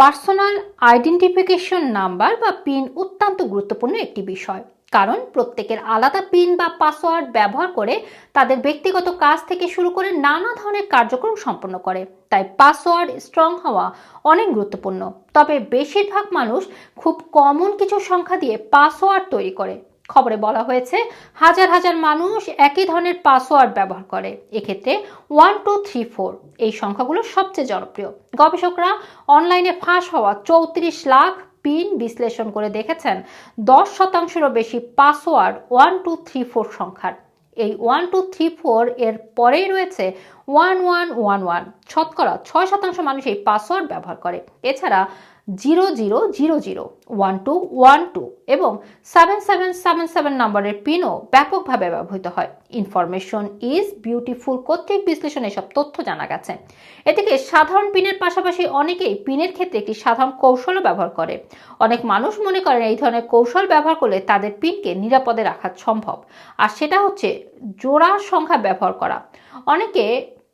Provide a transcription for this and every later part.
Personal identification number বা PIN অত্যন্ত গুরুত্বপূর্ণ একটি বিষয়। কারণ প্রত্যেকের আলাদা পিন বা পাসওয়ার্ড ব্যবহার করে তাদের ব্যক্তিগত কাজ থেকে শুরু করে নানা ধরনের কার্যক্রম সম্পন্ন করে। তাই পাসওয়ার্ড স্ট্রং হওয়া অনেক গুরুত্বপূর্ণ। তবে বেশিরভাগ মানুষ খুব কমন কিছু সংখ্যা দিয়ে পাসওয়ার্ড তৈরি করে। খবরে বলা হয়েছে, হাজার হাজার মানুষ একই ধরনের পাসওয়ার্ড ব্যবহার করে। এক্ষেত্রে ওয়ান টু থ্রি ফোর এই সংখ্যাগুলো সবচেয়ে জনপ্রিয়। গবেষকরা অনলাইনে ফাঁস হওয়া চৌত্রিশ লাখ পিন বিশ্লেষণ করে দেখেছেন, দশ শতাংশেরও বেশি password one two three four সংখ্যার। এই ওয়ান টু থ্রি ফোর এর পরেই রয়েছে ওয়ান ওয়ান ওয়ান ওয়ান শতকরা ছয় শতাংশ মানুষ এই পাসওয়ার্ড ব্যবহার করে। এছাড়া zero zero zero zero one two one two এবং সেভেন সেভেন সেভেন সেভেন নম্বরের পিনও ব্যাপকভাবে ব্যবহৃত হয়। ইনফরমেশন ইজ বিউটিফুল কর্তৃক বিশ্লেষণে এসব তথ্য জানা গেছে। এদিকে সাধারণ পিনের পাশাপাশি অনেকেই পিনের ক্ষেত্রে একটি সাধারণ কৌশলও ব্যবহার করে। অনেক মানুষ মনে করেন এই ধরনের কৌশল ব্যবহার করলে তাদের পিনকে নিরাপদে রাখা সম্ভব। আর সেটা হচ্ছে জোড়া সংখ্যা ব্যবহার করা। অনেকে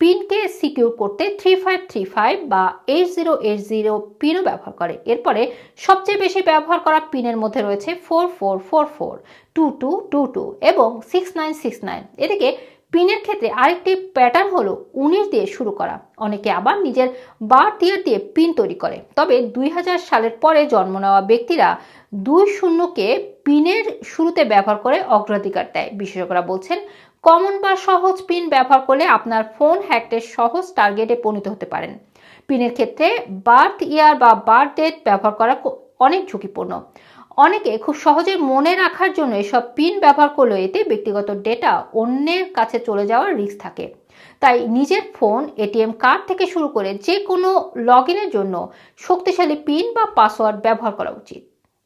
পিনকে সিকিউর করতে থ্রি ফাইভ থ্রি ফাইভ বা এইট জিরো এইট জিরো পিনও ব্যবহার করে। এরপরে সবচেয়ে বেশি ব্যবহার করা পিনের মধ্যে রয়েছে four four four four, two two two two এবং সিক্স নাইন সিক্স নাইন। এদিকে পিনের ক্ষেত্রে আরেকটি প্যাটার্ন হলো উনিশ দিয়ে শুরু করা। অনেকে আবার নিজের বার ইয়ার দিয়ে পিন তৈরি করে। তবে দুই হাজার সালের পরে জন্ম নেওয়া ব্যক্তিরা দুই শূন্যকে পিনের শুরুতে ব্যবহার করে অগ্রাধিকার দেয়। বিশেষজ্ঞরা বলছেন, কমন বা সহজ পিন ব্যবহার করলে আপনার ফোন হ্যাকটের সহজ টার্গেটে পরিণত হতে পারেন। পিনের ক্ষেত্রে বার্থ ইয়ার বা বার্থ ডেট ব্যবহার করা অনেক ঝুঁকিপূর্ণ। অনেকে খুব সহজে মনে রাখার জন্য এসব পিন ব্যবহার করলেও এতে ব্যক্তিগত ডেটা অন্যের কাছে চলে যাওয়ার রিস্ক থাকে। তাই নিজের ফোন, এটিএম কার্ড থেকে শুরু করে যে কোনো লগ জন্য শক্তিশালী পিন বা পাসওয়ার্ড ব্যবহার করা উচিত।